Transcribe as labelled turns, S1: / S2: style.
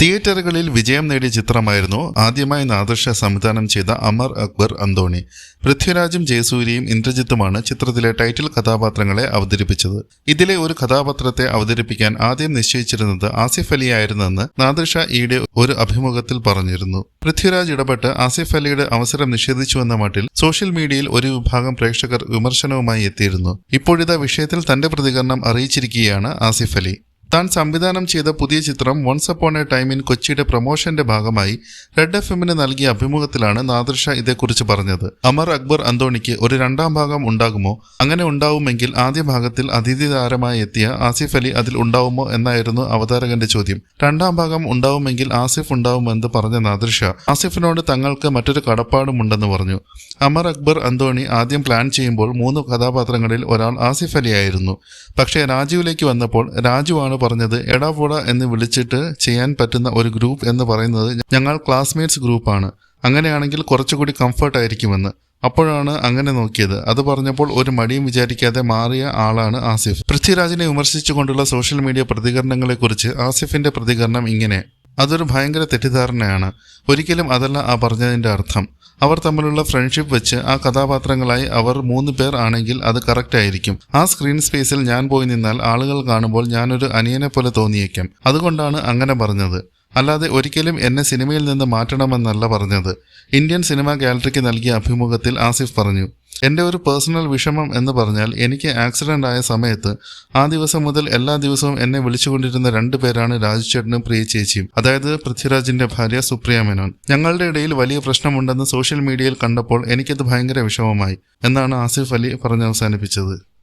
S1: തിയേറ്ററുകളിൽ വിജയം നേടിയ ചിത്രമായിരുന്നു ആദ്യമായി നാദർഷ സംവിധാനം ചെയ്ത അമർ അക്ബർ അന്തോണി. പൃഥ്വിരാജും ജയസൂര്യയും ഇന്ദ്രജിത്തുമാണ് ചിത്രത്തിലെ ടൈറ്റിൽ കഥാപാത്രങ്ങളെ അവതരിപ്പിച്ചത്. ഇതിലെ ഒരു കഥാപാത്രത്തെ അവതരിപ്പിക്കാൻ ആദ്യം നിശ്ചയിച്ചിരുന്നത് ആസിഫ് അലി ആയിരുന്നെന്ന് നാദർഷ ഈയിടെ ഒരു അഭിമുഖത്തിൽ പറഞ്ഞിരുന്നു. പൃഥ്വിരാജ് ഇടപെട്ട് ആസിഫ് അലിയുടെ അവസരം നിഷേധിച്ചുവെന്ന മട്ടിൽ സോഷ്യൽ മീഡിയയിൽ ഒരു വിഭാഗം പ്രേക്ഷകർ വിമർശനവുമായി എത്തിയിരുന്നു. ഇപ്പോഴിതാ വിഷയത്തിൽ തന്റെ പ്രതികരണം അറിയിച്ചിരിക്കുകയാണ് ആസിഫ് അലി. താൻ സംവിധാനം ചെയ്ത പുതിയ ചിത്രം once upon a time in കൊച്ചിയുടെ പ്രൊമോഷന്റെ ഭാഗമായി റെഡ് എഫ് എമ്മിന് നൽകിയ അഭിമുഖത്തിലാണ് നാദർഷ ഇതേക്കുറിച്ച് പറഞ്ഞത്. അമർ അക്ബർ അന്തോണിക്ക് ഒരു രണ്ടാം ഭാഗം ഉണ്ടാകുമോ? അങ്ങനെ ഉണ്ടാവുമെങ്കിൽ ആദ്യ ഭാഗത്തിൽ അതിഥി താരമായി എത്തിയ ആസിഫ് അലി അതിൽ ഉണ്ടാവുമോ എന്നായിരുന്നു അവതാരകന്റെ ചോദ്യം. രണ്ടാം ഭാഗം ഉണ്ടാവുമെങ്കിൽ ആസിഫ് ഉണ്ടാവുമെന്ന് പറഞ്ഞ നാദർഷ ആസിഫിനോട് തങ്ങൾക്ക് മറ്റൊരു കടപ്പാടുമുണ്ടെന്ന് പറഞ്ഞു. അമർ അക്ബർ അന്തോണി ആദ്യം പ്ലാൻ ചെയ്യുമ്പോൾ മൂന്ന് കഥാപാത്രങ്ങളിൽ ഒരാൾ ആസിഫ് അലി ആയിരുന്നു. പക്ഷേ രാജുവിലേക്ക് വന്നപ്പോൾ രാജുവാണ് പറഞ്ഞത് എടാ പോട എന്ന് വിളിച്ചിട്ട് ചെയ്യാൻ പറ്റുന്ന ഒരു ഗ്രൂപ്പ് എന്ന് പറയുന്നത് ഞങ്ങൾ ക്ലാസ്മേറ്റ്സ് ഗ്രൂപ്പാണ്. അങ്ങനെയാണെങ്കിൽ കുറച്ചുകൂടി കംഫർട്ട് ആയിരിക്കുമെന്ന് അപ്പോഴാണ് അങ്ങനെ നോക്കിയത്. അത് പറഞ്ഞപ്പോൾ ഒരു മടിയും വിചാരിക്കാതെ മാറിയ ആളാണ് ആസിഫ്. പൃഥ്വിരാജിനെ വിമർശിച്ചുകൊണ്ടുള്ള സോഷ്യൽ മീഡിയ പ്രതികരണങ്ങളെക്കുറിച്ച് ആസിഫിന്റെ പ്രതികരണം ഇങ്ങനെ. അതൊരു ഭയങ്കര തെറ്റിദ്ധാരണയാണ്. ഒരിക്കലും അതല്ല ആ പറഞ്ഞതിന്റെ അർത്ഥം. അവർ തമ്മിലുള്ള ഫ്രണ്ട്ഷിപ്പ് വെച്ച് ആ കഥാപാത്രങ്ങളായി അവർ മൂന്ന് പേർ ആണെങ്കിൽ അത് കറക്റ്റ് ആയിരിക്കും. ആ സ്ക്രീൻ സ്പേസിൽ ഞാൻ പോയി നിന്നാൽ ആളുകൾ കാണുമ്പോൾ ഞാനൊരു അനിയനെ പോലെ തോന്നിയേക്കാം. അതുകൊണ്ടാണ് അങ്ങനെ പറഞ്ഞത്. അല്ലാതെ ഒരിക്കലും എന്നെ സിനിമയിൽ നിന്ന് മാറ്റണമെന്നല്ല പറഞ്ഞത്. ഇന്ത്യൻ സിനിമ ഗാലറിക്ക് നൽകിയ അഭിമുഖത്തിൽ ആസിഫ് പറഞ്ഞു എന്റെ ഒരു പേഴ്സണൽ വിഷമം എന്ന് പറഞ്ഞാൽ എനിക്ക് ആക്സിഡന്റ് ആയ സമയത്ത് ആ ദിവസം മുതൽ എല്ലാ ദിവസവും എന്നെ വിളിച്ചുകൊണ്ടിരുന്ന രണ്ടു പേരാണ് രാജുചേട്ടനും പ്രിയ ചേച്ചിയും. അതായത് പൃഥ്വിരാജിന്റെ ഭാര്യ സുപ്രിയ മേനോൻ. ഞങ്ങളുടെ ഇടയിൽ വലിയ പ്രശ്നമുണ്ടെന്ന് സോഷ്യൽ മീഡിയയിൽ കണ്ടപ്പോൾ എനിക്കത് ഭയങ്കര വിഷമമായി എന്നാണ് ആസിഫ് അലി പറഞ്ഞ് അവസാനിപ്പിച്ചത്